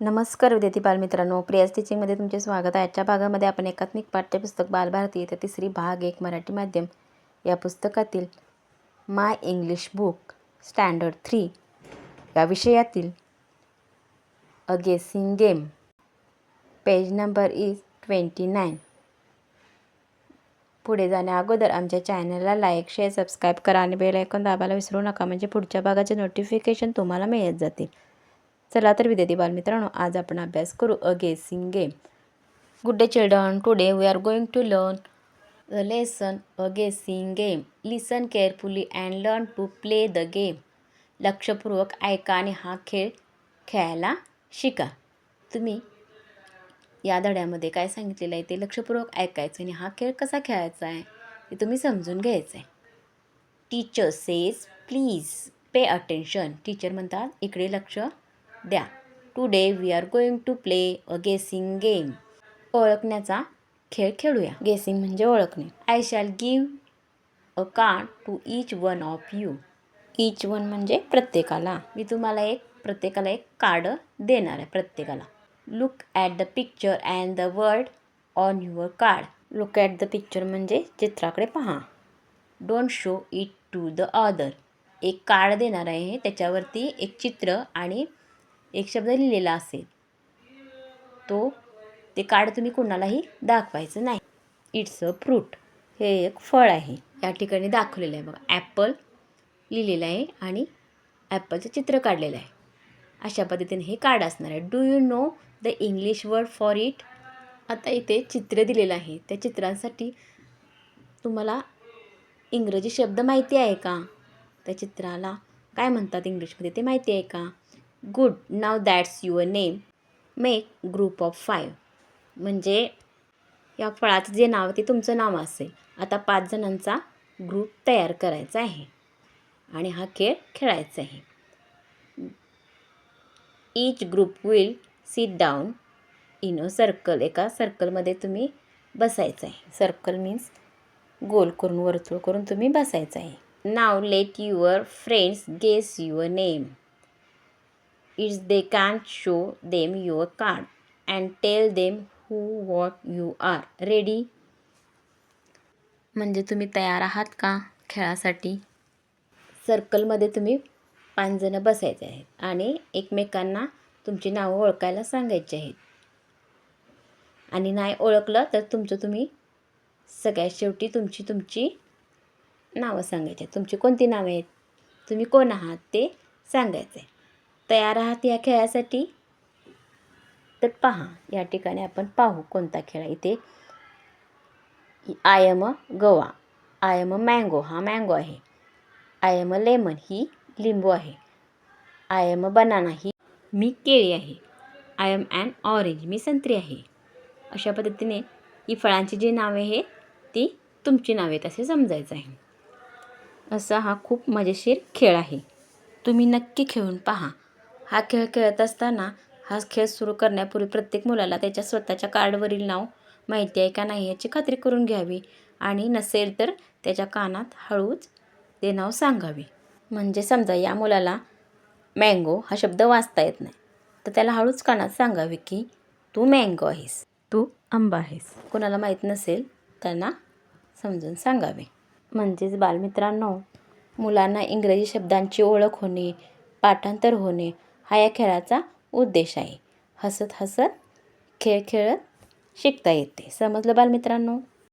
नमस्कार विद्यार्थी बालमित्रांनो. प्रियाज टीचिंगमध्ये तुमचे स्वागत आहे. आजच्या भागामध्ये आपण एकात्मिक पाठ्यपुस्तक बालभारती येथे तिसरी भाग एक मराठी माध्यम या पुस्तकातील my English book standard three या विषयातील a guessing game page number is twenty nine पुढे जाण्या अगोदर आमच्या चॅनलला लाईक शेअर सबस्क्राईब करा आणि बेल ऐकून दाबायला विसरू नका. म्हणजे पुढच्या भागाचे नोटिफिकेशन तुम्हाला मिळत जातील. चला तर विद्यार्थी बालमित्रांनो आज आपण अभ्यास करू a guessing game good day children today we are going to learn the lesson a guessing game listen carefully and learn to play the game लक्षपूर्वक ऐका आणि हा खेळ खेळायला शिका. तुम्ही या धड्यामध्ये काय सांगितलेलं आहे ते लक्षपूर्वक ऐकायचं आणि हा खेळ कसा खेळायचा आहे ते तुम्ही समजून घ्यायचं आहे teacher says please pay attention teacher म्हणतात इकडे लक्ष द्या. Today we are going to play a guessing game ओळखण्याचा खेळ खेळूया. गेसिंग म्हणजे ओळखणे. I shall give a card to each one of you each one म्हणजे प्रत्येकाला. मी तुम्हाला एक प्रत्येकाला एक कार्ड देणार आहे प्रत्येकाला. Look at the picture and the word on your card look at the picture म्हणजे चित्राकडे पहा. Don't show it to the other एक कार्ड देणार आहे त्याच्यावरती एक चित्र आणि एक शब्द लिहिलेला असेल. तो ते कार्ड तुम्ही कोणालाही दाखवायचं नाही. इट्स अ फ्रूट हे एक फळ आहे. या ठिकाणी दाखवलेलं आहे बघा. ॲपल लिहिलेलं आहे आणि ॲपलचं चित्र काढलेलं आहे. अशा पद्धतीने हे कार्ड असणार आहे. Do you know the English word for it आता इथे चित्र दिलेलं आहे. त्या चित्रांसाठी तुम्हाला इंग्रजी शब्द माहिती आहे का? त्या चित्राला काय म्हणतात इंग्लिशमध्ये? ते माहिती आहे का? Good now that's your name. Make group of five. म्हणजे या फळाचं जे नाव ते तुमचं नाव असेल. आता पाच जणांचा ग्रुप तयार करायचा आहे. आणि हा खेळ खेळायचा आहे. Each group will sit down in a circle एका सर्कलमध्ये तुम्ही बसायचं आहे. सर्कल मीन्स गोल करून वर्तुळ करून तुम्ही बसायचं आहे. नाव let your friends guess your name it's they can show them your card and tell them who what you are ready म्हणजे तुम्ही तयार आहात का खेळासाठी? सर्कलमध्ये तुम्ही पाच जणं बसायचे आहेत आणि एकमेकांना तुमची नावं ओळखायला सांगायची आहेत. आणि नाही ओळखलं तर तुमचं तुम्ही सगळ्यात शेवटी तुमची तुमची नावं सांगायची आहेत. तुमची कोणती नावं आहेत? तुम्ही कोण आहात ते सांगायचं आहे तयार आहात या खेळासाठी? तर पहा या ठिकाणी आपण पाहू कोणता खेळ आहे. इथे I am a guava I am a mango हा मँगो आहे. आय एम अ लेमन ही लिंबू आहे. आय एम अ बनाना ही मी केळी आहे. आय एम अँड ऑरेंज मी संत्री आहे. अशा पद्धतीने ही फळांची जी नावे आहेत ती तुमची नावे आहेत असे समजायचं आहे. असा हा खूप मजेशीर खेळ आहे. तुम्ही नक्की खेळून पहा. हा खेळ खेळत असताना हा खेळ सुरू करण्यापूर्वी प्रत्येक मुलाला त्याच्या स्वतःच्या कार्डवरील नाव माहिती आहे का नाही याची खात्री करून घ्यावी आणि नसेल तर त्याच्या कानात हळूच ते नाव सांगावे. म्हणजे समजा या मुलाला मँगो हा शब्द वाचता येत नाही तर त्याला हळूच कानात सांगावे की तू मँगो आहेस तू आंबा आहेस. कोणाला माहीत नसेल त्यांना समजून सांगावे. म्हणजेच बालमित्रांनो मुलांना इंग्रजी शब्दांची ओळख होणे पाठांतर होणे हा या खेळाचा उद्देश आहे. हसत हसत खेळ खेळत शिकता येते. समजलं बालमित्रांनो?